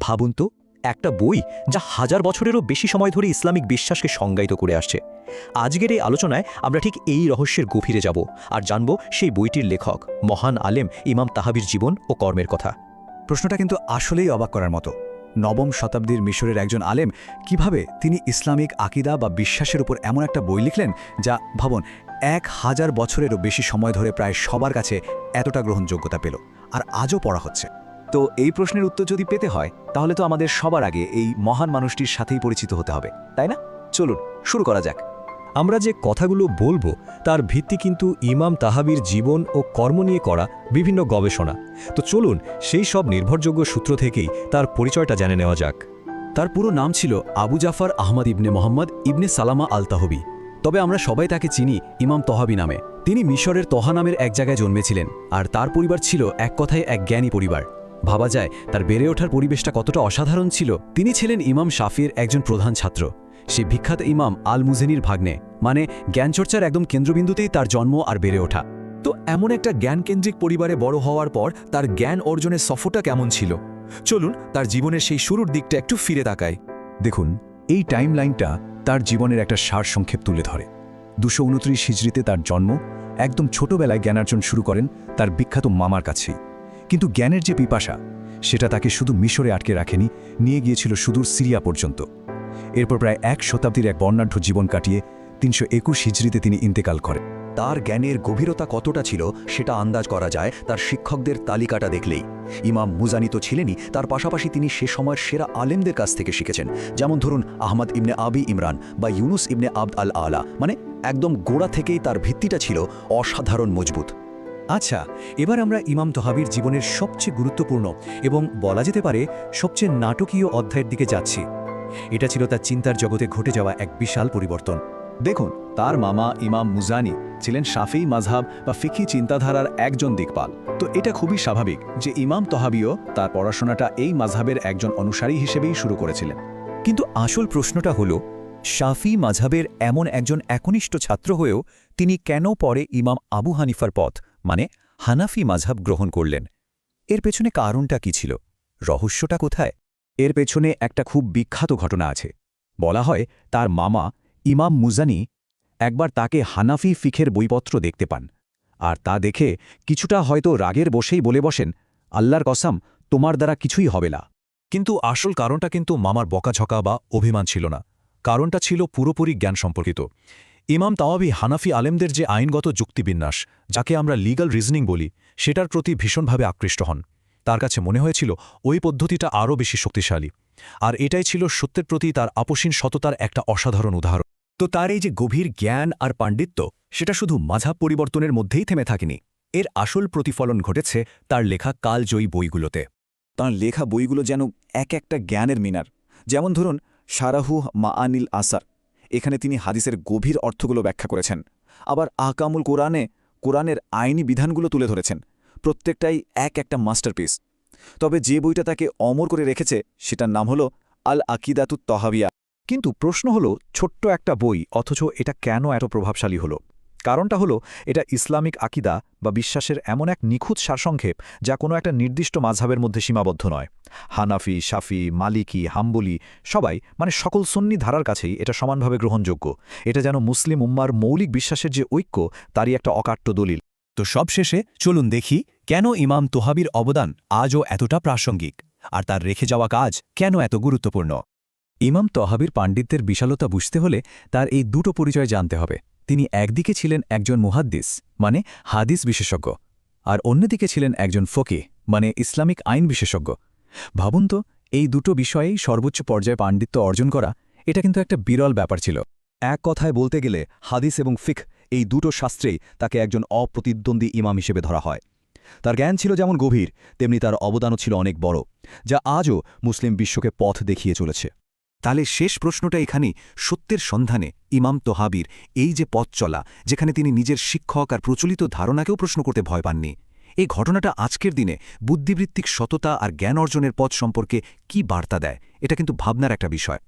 ভাবুন তো, একটা বই যা হাজার বছরেরও বেশি সময় ধরে ইসলামিক বিশ্বাসকে সংজ্ঞায়িত করে আসছে। আজকের এই আলোচনায় আমরা ঠিক এই রহস্যের গভীরে যাব আর জানব সেই বইটির লেখক, মহান আলেম ইমাম তাহাবির জীবন ও কর্মের কথা। প্রশ্নটা কিন্তু আসলেই অবাক করার মতো। নবম শতাব্দীর মিশরের একজন আলেম কীভাবে তিনি ইসলামিক আকিদা বা বিশ্বাসের উপর এমন একটা বই লিখলেন যা, ভাবুন, এক হাজার বছরেরও বেশি সময় ধরে প্রায় সবার কাছে এতটা গ্রহণযোগ্যতা পেল। আর আজও পড়া হচ্ছে। তো এই প্রশ্নের উত্তর যদি পেতে হয়, তাহলে তো আমাদের সবার আগে এই মহান মানুষটির সাথেই পরিচিত হতে হবে, তাই না? চলুন, শুরু করা যাক। আমরা যে কথাগুলো বলব, তার ভিত্তি কিন্তু ইমাম তাহাবির জীবন ও কর্ম নিয়ে করা বিভিন্ন গবেষণা। তো চলুন, সেই সব নির্ভরযোগ্য সূত্র থেকেই তার পরিচয়টা জেনে নেওয়া যাক। তার পুরো নাম ছিল আবু জাফর আহমদ ইবনে মোহাম্মদ ইবনে সালামা আল তাহবি তবে আমরা সবাই তাকে চিনি ইমাম তহাবি নামে। তিনি মিশরের তহা নামের এক জায়গায় জন্মেছিলেন, আর তার পরিবার ছিল এক কথায় এক জ্ঞানী পরিবার। ভাবা যায়, তার বেড়ে ওঠার পরিবেশটা কতটা অসাধারণ ছিল। তিনি ছিলেন ইমাম শাফির একজন প্রধান ছাত্র। সে বিখ্যাত ইমাম আল মুজেনির ভাগ্নে। মানে জ্ঞানচর্চার একদম কেন্দ্রবিন্দুতেই তার জন্ম আর বেড়ে ওঠা। তো এমন একটা জ্ঞানকেন্দ্রিক পরিবারে বড় হওয়ার পর, তার জ্ঞান অর্জনের সফরটা কেমন ছিল? চলুন, তার জীবনের সেই শুরুর দিকটা একটু ফিরে তাকায় দেখুন, এই টাইমলাইনটা তার জীবনের একটা সারসংক্ষেপ তুলে ধরে। দুশো উনত্রিশ হিজড়িতে তার জন্ম, একদম ছোটবেলায় জ্ঞানার্জন শুরু করেন তার বিখ্যাত মামার কাছেই। কিন্তু জ্ঞানের যে পিপাসা, সেটা তাকে শুধু মিশরে আটকে রাখেনি, নিয়ে গিয়েছিল সুদূর সিরিয়া পর্যন্ত। এরপর প্রায় এক শতাব্দীর এক বর্ণাঢ্য জীবন কাটিয়ে তিনশো একুশ হিজড়িতে তিনি ইন্তেকাল করেন। তার জ্ঞানের গভীরতা কতটা ছিল, সেটা আন্দাজ করা যায় তার শিক্ষকদের তালিকাটা দেখলেই। ইমাম মুজানি তো ছিলেনই, তার পাশাপাশি তিনি সে সময়ের সেরা আলেমদের কাছ থেকে শিখেছেন। যেমন ধরুন আহমদ ইবনে আবি ইমরান বা ইউনুস ইবনে আবদ আল আলা মানে একদম গোড়া থেকেই তার ভিত্তিটা ছিল অসাধারণ মজবুত। আচ্ছা এবার আমরা ইমাম তহাবির জীবনের সবচেয়ে গুরুত্বপূর্ণ এবং বলা যেতে পারে সবচেয়ে নাটকীয় অধ্যায়ের দিকে যাচ্ছি। এটা ছিল তার চিন্তার জগতে ঘটে যাওয়া এক বিশাল পরিবর্তন। দেখুন, তার মামা ইমাম মুজানি ছিলেন শাফি মাঝহাব বা ফিকি চিন্তাধারার একজন দিকপাল। তো এটা খুবই স্বাভাবিক যে ইমাম তহাবিও তার পড়াশোনাটা এই মাঝহাবের একজন অনুসারী হিসেবেই শুরু করেছিলেন। কিন্তু আসল প্রশ্নটা হল, শাফি মাঝাবের এমন একজন একনিষ্ঠ ছাত্র হয়েও তিনি কেন পরে ইমাম আবু হানিফার পথ মানে হানাফি মাঝাব গ্রহণ করলেন। এর পেছনে কারণটা কি ছিল? রহস্যটা কোথায়? এর পেছনে একটা খুব বিখ্যাত ঘটনা আছে। বলা হয়, তার মামা ইমাম মুজানি একবার তাকে হানাফি ফিখের বইপত্র দেখতে পান। আর তা দেখে কিছুটা হয়তো রাগের বসেই বলে বসেন, আল্লাহর কসাম, তোমার দ্বারা কিছুই হবে না। কিন্তু আসল কারণটা কিন্তু মামার বকাঝকা বা অভিমান ছিল না। কারণটা ছিল পুরোপুরি জ্ঞান সম্পর্কিত। ইমাম তাওয়াবি হানাফি আলেমদের যে আইনগত যুক্তিবিন্যাস, যাকে আমরা লিগাল রিজনিং বলি, সেটার প্রতি ভীষণভাবে আকৃষ্ট হন। তার কাছে মনে হয়েছিল, ওই পদ্ধতিটা আরও বেশি শক্তিশালী। আর এটাই ছিল সত্যের প্রতি তার আপসীন সততার একটা অসাধারণ উদাহরণ। তো তার এই যে গভীর জ্ঞান আর পাণ্ডিত্য, সেটা শুধু মাঝাব পরিবর্তনের মধ্যেই থেমে থাকেনি। এর আসল প্রতিফলন ঘটেছে তার লেখা কালজয়ী বইগুলোতে। তাঁর লেখা বইগুলো যেন এক একটা জ্ঞানের মিনার। যেমন ধরুন, সারাহু মা আনিল আসার। এখানে তিনি হাদিসের গভীর অর্থগুলো ব্যাখ্যা করেছেন। আবার আহকামুল কোরআনে, কোরআনের আইনি বিধানগুলো তুলে ধরেছেন। প্রত্যেকটাই এক একটা মাস্টারপিস। তবে যে বইটা তাকে অমর করে রেখেছে, সেটার নাম হল আল আকিদাতুত তহাবিয়া কিন্তু প্রশ্ন হল, ছোট্ট একটা বই, অথচ এটা কেন এত প্রভাবশালী হলো? কারণটা হলো, এটা ইসলামিক আকিদা বা বিশ্বাসের এমন এক নিখুঁত সারসংক্ষেপ যা কোনো একটা নির্দিষ্ট মাঝহাবের মধ্যে সীমাবদ্ধ নয়। হানাফি, শাফি, মালিকি, হাম্বলি সবাই মানে সকল সুন্নি ধারার কাছেই এটা সমানভাবে গ্রহণযোগ্য। এটা যেন মুসলিম উম্মার মৌলিক বিশ্বাসের যে ঐক্য, তারই একটা অকাট্য দলিল। তো সবশেষে চলুন দেখি, কেন ইমাম তোহাবির অবদান আজও এতটা প্রাসঙ্গিক? আর তার রেখে যাওয়া কাজ কেন এত গুরুত্বপূর্ণ? ইমাম তহাবির পাণ্ডিত্যের বিশালতা বুঝতে হলে তার এই দুটো পরিচয় জানতে হবে। তিনি একদিকে ছিলেন একজন মুহাদ্দিস মানে হাদিস বিশেষজ্ঞ, আর অন্যদিকে ছিলেন একজন ফকে মানে ইসলামিক আইন বিশেষজ্ঞ। ভাবুন তো, এই দুটো বিষয়েই সর্বোচ্চ পর্যায়ে পাণ্ডিত্য অর্জন করা, এটা কিন্তু একটা বিরল ব্যাপার ছিল। এক কথায় বলতে গেলে, হাদিস এবং ফিক এই দুটো শাস্ত্রেই তাকে একজন অপ্রতিদ্বন্দ্বী ইমাম হিসেবে ধরা হয়। তার জ্ঞান ছিল যেমন গভীর, তেমনি তার অবদানও ছিল অনেক বড়, যা আজও মুসলিম বিশ্বকে পথ দেখিয়ে চলেছে। তাহলে শেষ প্রশ্নটা এখানে সত্যের সন্ধানে ইমাম তোহাবির এই যে পথ চলা, যেখানে তিনি নিজের শিক্ষক আর প্রচলিত ধারণাকেও প্রশ্ন করতে ভয় পাননি, এই ঘটনাটা আজকের দিনে বুদ্ধিবৃত্তিক সততা আর জ্ঞান অর্জনের পথ সম্পর্কে কি বার্তা দেয়, এটা কিন্তু ভাবনার একটা বিষয়।